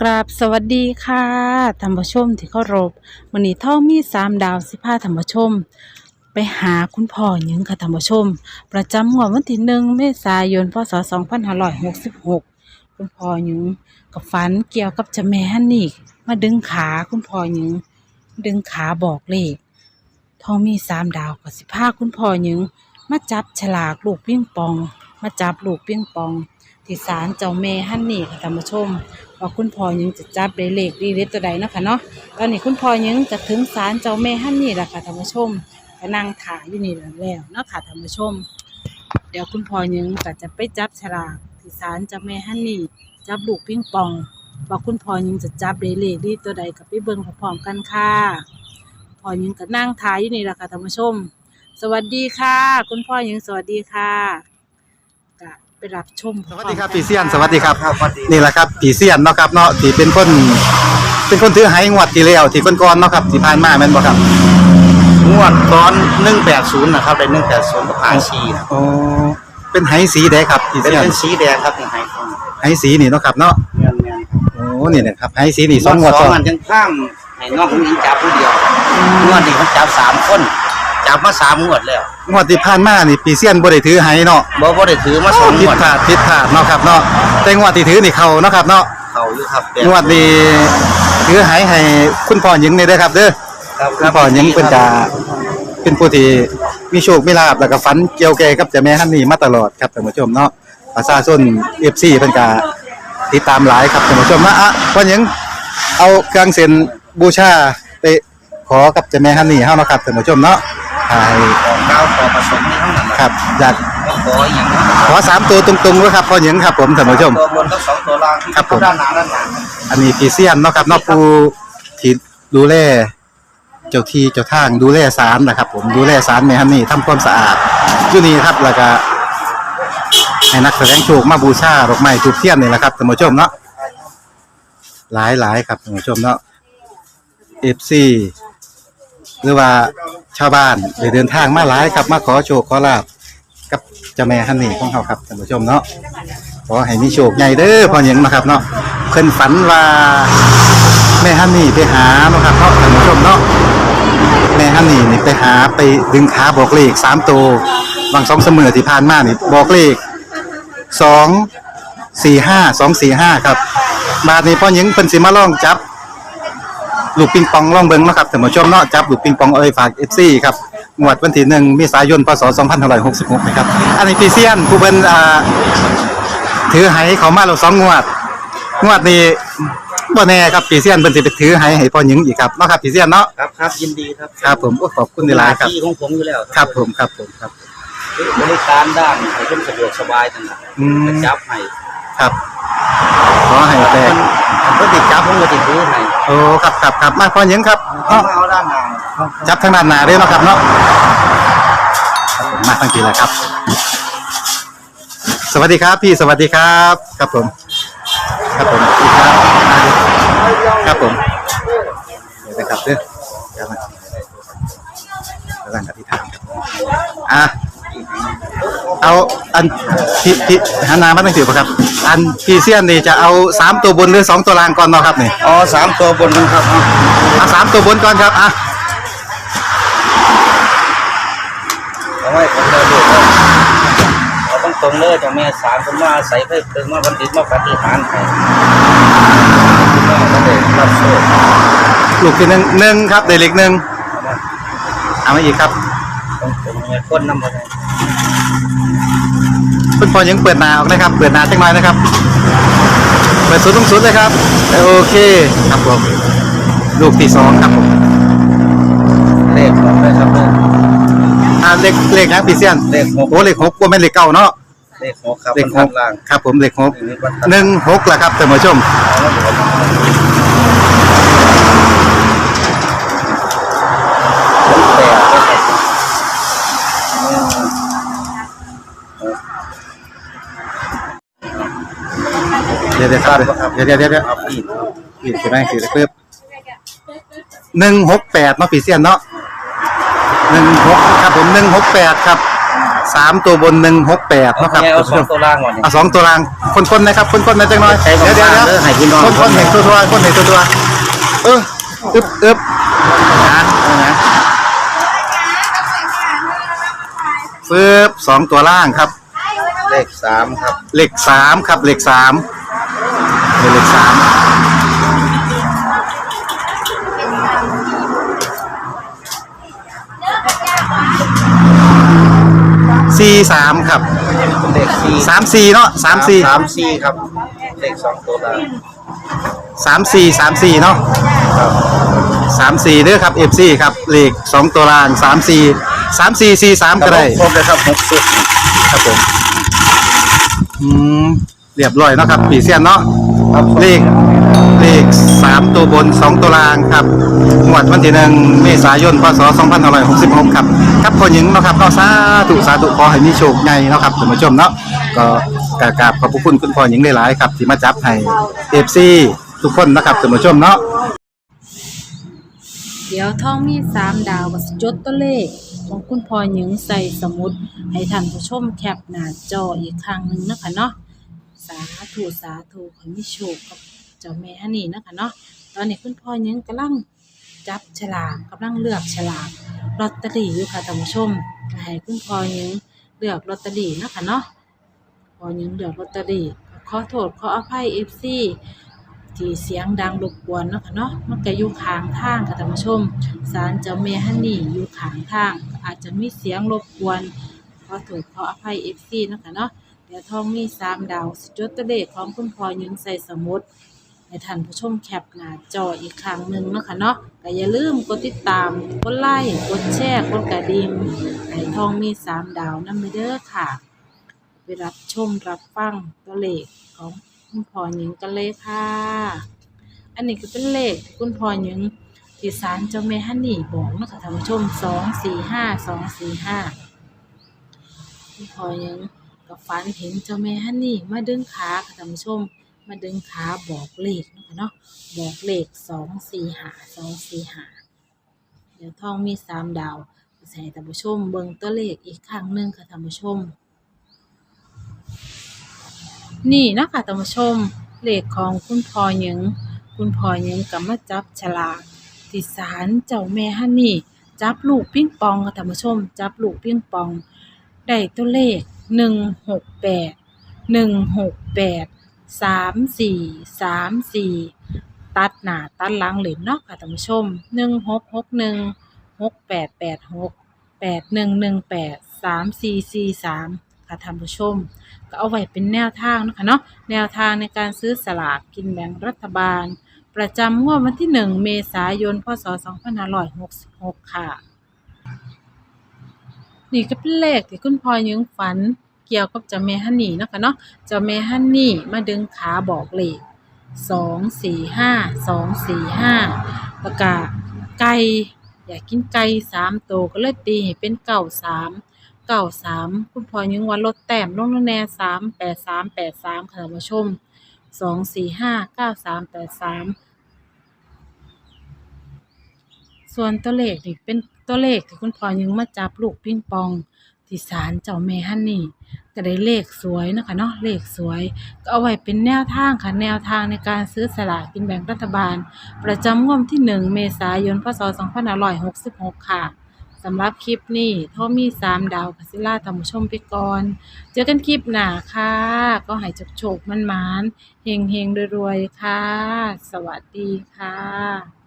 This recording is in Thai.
กราบสวัสดีค่ะท่านผู้ชมที่เคารพวันนี้ท่อมีสามดาวสิพาท่านผู้ชม ไปหาคุณพ่อหยังค่ะท่านผู้ชม ประจำงวดวันที่หนึ่งเมษายนพศสองพันห้าร้อยหกสิบหกคุณพ่อหยังกับฝันเกี่ยวกับเจ้าแม่ฮันนี่มาดึงขาคุณพ่อหยังดึงขาบอกเลขท่อมีสามดาวกับสิพาคุณพ่อหยังมาจับฉลากลูกปิ้งปอง มาจับลูกปิ้งปองที่ศาลเจ้าแม่ฮันนี่ค่ะท่านผู้ชม ว่าคุณพ่อยังจะจับได้เลขดีเด็ดตัวใดเนาะค่ะเนาะตอนนี้คุณพ่อยังจะถึงศาลเจ้าแม่ฮันนี่แหละค่ะท่านผู้ชมก็นั่งถ่ายอยู่นี่แล้วเนาะค่ะท่านผู้ชม เดี๋ยวคุณพ่อยังก็จะไปจับฉลากที่ศาลเจ้าแม่ฮันนี่จับลูกปิงปองว่าคุณพ่อยังจะจับได้เลขดีตัวใดกับไปเบิ่งพร้อมๆกันค่ะพ่อยังก็นั่งถ่ายอยู่นี่แหละค่ะท่านผู้ชม สวัสดีค่ะ คุณพ่อยังสวัสดีค่ะ รับชมสวัสดีครับปีเซียนสวัสดีครับครับสวัสดีนี่แหละครับปีเซียนเนาะครับเนาะที่เป็นคนเป็นคนถือไหงวดที่แล้วที่คนก่อนๆเนาะครับที่ผ่านมาแม่นบ่ครับงวดตอน180นะครับได้180กับ54นะโอ้เป็นไหสีแดงครับปีเป็นเซียนเป็นสีแดงครับนี่ให้ครับไหสีนี่เนาะครับเนาะเงินเงินครับโอ้นี่นะครับไหสีนี่สองงวดสซ้อองนอันยังข้ามให้น้องผู้หญิงจับผู้เดียวงวดนี้เขาจับสามคน จับมาสามงวดแล้วงวดที่ผ่านมานี่ปีเซียนบ่ได้ถือไหเนาะบ่บ่ได้ถือมาสองงผิดวดพลาดผิดพลาดเนาะครับเนาะแต่งวดที่ถือนี่เข้าเนาะครับเนาะเขาอยู่ครับงวดนี้ถือไหให้คุณพ่อหญิงนี่เด้อครับเด้อครับคุณพ่อหญิงเพิ่นจะเป็นผู้ที่มีโชคมีลาภแล้วก็ฝันเกี่ยวแก่กับเจ้าแม่ฮันนี่มาตลอดครับท่านผู้ชมเนาะประชาชน FC เพิ่นก็ติดตามหลายครับท่านผู้ชมนะอะพ่อหญิงเอาเครื่องเส้นบูชาไปขอกับเจ้าแม่ฮันนี่เฮาเนาะครับท่านผู้ชมเนาะ ให้ของเก้าขอผสมนี่ทั้งนั้นครับอยากขออย่างนั้นขอสามตัวตรงๆด้วยครับพ่อหญิงครับผมท่านผู้ชม ตัวบนทั้งสองตัวล่างที่ครับผม ด้านหน้าด้านหลังอันนี้พีเซียนเนาะครับเนาะผู้ที่ดูแลเจ้าที่เจ้าทางดูแลศาลนะครับ ผมดูแลศาลแม่ฮันนี่ทำความสะอาดอยู่นี่ครับแล้วก็ให้นักแสดงโชคมาบูชาดอกไม้ทูบเทียนนี่แหละครับท่านผู้ชมเนาะหลายหลายครับท่านผู้ชมเนาะเอฟซีหรือว่า ชาวบ้านได้เดินทางมาหลายครับมาขอโชคขอลาบกับเจ้าแม่ฮันนี่ของเขาครับท่านผู้ชมเนาะขอให้มีโชคใหญ่เด้อพ่อหยังนะครับเนาะเพิ่นฝันว่าแม่ฮันนี่ไปหาเนาะครับเนาะท่านผู้ชมเนาะแม่ฮันนี่นี่ไปหาไปดึงขาบอกเลขสามตัวบางสองเสมอที่ผ่านมานี่บอกเลขสองสี่ห้าสองสี่ห้าครับบาทนี้พ่อหยังเพิ่นสิมาล่องจับ ลูกปิงปองลองเบิ่งเนาะครับท่านผู้ชมเนาะจับลูกปิงปองเอาไปฝาก FC ครับงวดวันที่1เมษายนพศ2566นะครับอันนี้พี่เซียนผู้เป็นอ่าถือไหเขามาเราสองงวด งวดนี้บ่แน่ครับปีเซียนเพิ่นสิไปถือไหให้พ่อหญิงอีกครับเนาะครับปีเซียนเนาะครับครับยินดีครับครับผมโอ้ขอบคุณหลายๆครับที่ของผมอยู่แล้วครับผมครับผมครับบริการด้านให้คนสะดวกสบายต่างหากอืมจับให้ครับขอให้แต่เพิ่นติดจับผมก็ติดถือให้ โอ้ครับครับครับมาพ่อหญิงครับเอาเนาะเอาด้านหน้าจับทางด้านหน้าเด้อเนาะครับเนาะครับผมมาทางทีละครับ สวัสดีครับพี่สวัสดีครับ ครับผม ครับผมสวัสดีครับครับผมเดี๋ยวนะครับเด้อเดี๋ยวนะครับกำลังอธิษฐานครับอะ เอาอันพี่พี่หานามาตั้งสิบครับ อันพี่เซียนนี่จะเอาสามตัวบนหรือสองตัวล่างก่อนเนาะครับนี่อ๋อสามตัวบนนะครับ เอาสามตัวบนก่อนครับอะเอาไว้ผมจะดูเอาต้องตรงเลยจากแม่สารผมมาใส่เพิ่มเติมมาบันทิตมาปฏิหารให้ก็ได้รับโชคลูกที่หนึ่งหนึ่งครับเดลิกหนึ่งเอามาอีกครับ ต้องตรงเลยคนน้ำมัน คุณพอยังเปิดหนาออกนะครับ เปิดหนาจังหน่อยนะครับ เปิดสุดลงสุดเลยครับ โอเคครับผม ลูกที่สองครับผมเลขของเลยครับอ่าเลขเลขนะพี่เซียนเลขหกโอ้เลขหกว่าเป็นเลขเก้าเนาะเลขหกครับเลขหบรรกทัดล่างครับผมเลขหกนี่บรรทัดหนึ่งหกแหละครับท่านผู้ชมเอาแล้วผม เดี๋ยวเดี๋ยวครับเดี๋ยวเดี๋ยวเดี๋ยวเดี๋ยวเอาปีนผิดใช่ไหมผิดเลยเพิ่มหนึ่งหกแปดเนาะพี่เซียนเนาะหนึ่งหกครับผมหนึ่งหกแปดครับสามตัวบนหนึ่งหกแปดเอาเนาะครับแม่เอาสองตัวล่างก่อนนี่เอาสองตัวรางคนๆนะครับคนๆนะจังน้อยใช้ของเดี๋ยวเดี๋ยวบ้านเดี๋ยวเด้อให้พี่น้องคนๆเห็นตัวตัวคนเห็นตัวตัวเอออึบอึบนะนะฟืบสองตัวล่างครับ เลขสามครับเหล็กสามครับเหล็กสาม เหล็กสามสี่สามครับเลขสี่สามสี่เนาะสามสี่สามสี่ครับ เลขสองตัวล่างสามสี่สามสี่เนาะครับสามสี่เด้อครับเอฟซีครับเหล็กสองตัวล่างสามสี่สามสี่สี่สามก็ได้ครบเลยครับหกสุดครับผมอืมเรียบร้อยเนาะครับปีเซียนเนาะ ครับเลขเลขสามตัวบนสองตัวล่างครับงวดวันที่หนึ่งเมษายนพศสองพันหกสิบหกครับครับพ่อหญิงเนาะครับเนาะสาธุสาธุขอให้มีโชคใหญ่เนาะครับท่านผู้ชมเนาะก็กราบกราบขอบพระคุณคุณพ่อหญิงหลายๆครับที่มาจับให้เอฟซีทุกคนนะครับท่านผู้ชมเนาะเดี๋ยวท่องมีสามดาวกับจดตัวเลข ของคุณพอหญิงใส่สมุดให้ท่านผู้ชมแคปหน้าจออีกครั้งหนึ่งนะคะเนาะ สาธุสาธุขอมีโชคกับเจ้าแม่ฮันนี่นะคะเนาะตอนนี้คุณพ่อหญิงกำลังจับฉลากกำลังเลือกฉลากลอตเตอรี่อยู่ค่ะท่านผู้ชมให้คุณพ่อหญิงเลือกลอตเตอรี่นะคะเนาะพอหญิงเลือกลอตเตอรี่ขอโทษขออภัยเอฟซีที่เสียงดังรบกวนเนาะค่ะเนาะมันก็อยู่ข้างทางค่ะท่านผู้ชมศาลเจ้าแม่ฮันนี่อยู่ข้างทางอาจจะมีเสียงรบกวนขอโทษขออภัย FC เนาะค่ะเนาะ เดี๋ยวทองมีสามดาวสจดตัวเลขของคุณพ่อยิงใส่สมุดให้ท่านผู้ชมแคปหน้าจออีกครั้งหนึ่งเนาะค่ะเนาะก็อย่าลืมกดติดตาม กดไลค์ กดแชร์ กดกระดิ่งให้ทองมีสามดาวนำไปเด้อค่ะ ไปรับชมรับฟังตัวเลขของคุณพ่อหญิงกันเลยค่ะ อันนี้ก็เป็นเลขคุณพ่อหญิงที่ศาลเจ้าแม่ฮันนี่บอกเนาะคะท่านผู้ชมสองสี่ห้าสองสี่ห้าคุณพ่อหญิง กับฝันเห็นเจ้าแม่ฮันนี่มาดึงขาค่ะท่านผู้ชม มาดึงขาบอกเลขเนาะคะเนาะบอกเลขสองสี่หาสองสี่หาเดี๋ยวทองมีสามดาวให้ท่านผู้ชมเบิ่งตัวเลขอีกครั้งหนึ่งค่ะท่านผู้ชม นี่นะคะท่านผู้ชมเลขของคุณพ่อหยิงคุณพ่อหยิงก็มาจับฉลากที่ศาลเจ้าแม่ฮันนี่ จับลูกปิ้งปองค่ะท่านผู้ชม จับลูกปิ้งปองได้ตัวเลข หนึ่งหกแปดหนึ่งหกแปดสามสี่สามสี่ตัดหน้าตัดหลังเหลนเนาะค่ะท่านผู้ชมหนึ่งหกหกหนึ่งหกแปดแปดหกแปดหนึ่งหนึ่งแปดสามสี่สี่สามค่ะท่านผู้ชม ก็เอาไว้เป็นแนวทางนะคะเนาะแนวทางในการซื้อสลากกินแบ่งรัฐบาล ประจำงวดวันที่หนึ่งเมษายน พศสองพันห้าร้อยหกสิบหกค่ะ นี่ก็เป็นเลขที่คุณพ่อยังฝันเกี่ยวกับเจ้าแม่ฮันนี่เนาะคะเนาะเจ้าแม่ฮันนี่มาดึงขาบอกเลขสองสี่ห้าสองสี่ห้าประกาศไก่อยากกินไก่สามตัวก็เลยตีให้เป็นเก่าสามเก้าสามคุณพ่อยังว่าลดแต้มลงแน่สามแปดสามแปดสามค่ะท่านผู้ชมสองสี่ห้าเก้าสามแปดสาม ส่วนตัวเลขนี่เป็นตัวเลขที่คุณพ่อยังมาจับลูกปิงปองที่ศาลเจ้าแม่ฮันนี่ก็ได้เลขสวยนะคะเนาะเลขสวย ก็เอาไว้เป็นแนวทางค่ะแนวทางในการซื้อสลากกินแบ่งรัฐบาล ประจำงวดที่หนึ่งเมษายนพศสองพันห้าร้อยหกสิบหกค่ะสำหรับคลิปนี้ท่อมีสามดาวกัสิล่าท่านผู้ชมไปก่อน เจอกันคลิปหน้าค่ะ ก็ให้จกโฉกมันมานเฮงเฮงรวยๆ ค่ะ สวัสดีค่ะ